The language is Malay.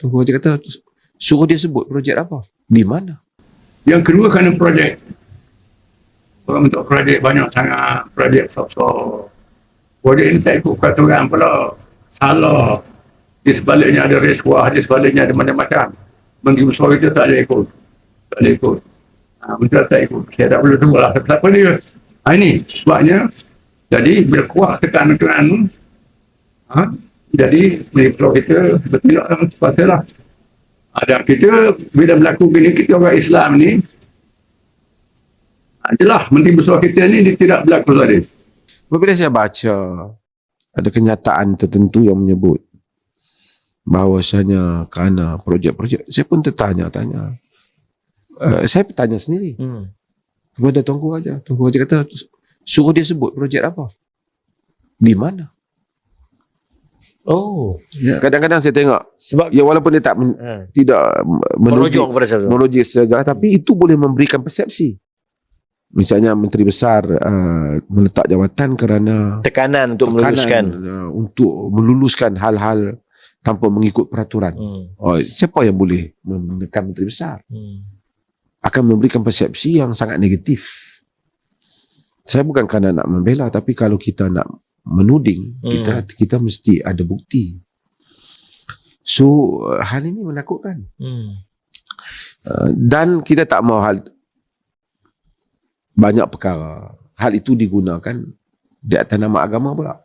Tunggu Haji kata, suruh dia sebut projek apa. Di mana? Yang kedua kerana projek. Orang untuk projek banyak sangat. Projek besar-besar. Projek ini tak ikut peraturan pula. Salah. Di sebaliknya ada riswah. Di sebaliknya ada macam-macam. Menteri besar itu tak boleh ikut. Tak boleh ikut. Ha, Menteri tak ikut. Saya tak boleh tunggu lah. Siapa dia? Ha, ini sebabnya. Jadi bila kuat tekanan-tekanan tu. Ha, jadi besar kita bertindak dalam sepatutnya lah. Ada kita bila berlaku gini kita orang Islam ni ah, jelas menteri besar kita ni dia tidak berlaku tadi. Apabila saya baca ada kenyataan tertentu yang menyebut bahawasanya kerana projek-projek saya pun tertanya-tanya. Uh, saya bertanya sendiri Hmm. kepada Tuanku Raja. Tuanku Raja kata suruh dia sebut projek apa. Di mana? Oh. Kadang-kadang saya tengok Sebab ya walaupun dia tak men, ha. tidak merujuk kepada saya. merujuk sejarah tapi itu boleh memberikan persepsi. Misalnya menteri besar uh, meletak jawatan kerana Tekanan untuk tekanan, meluluskan. uh, untuk meluluskan hal-hal tanpa mengikut peraturan. Hmm. Oh, siapa yang boleh menekan menteri besar? Hmm. Akan memberikan persepsi yang sangat negatif. Saya bukan kerana nak membela tapi kalau kita nak menuding, Hmm. kita kita mesti ada bukti. So uh, hal ini menakutkan. Hmm. Uh, dan kita tak mau hal banyak perkara hal itu digunakan di atas nama agama pula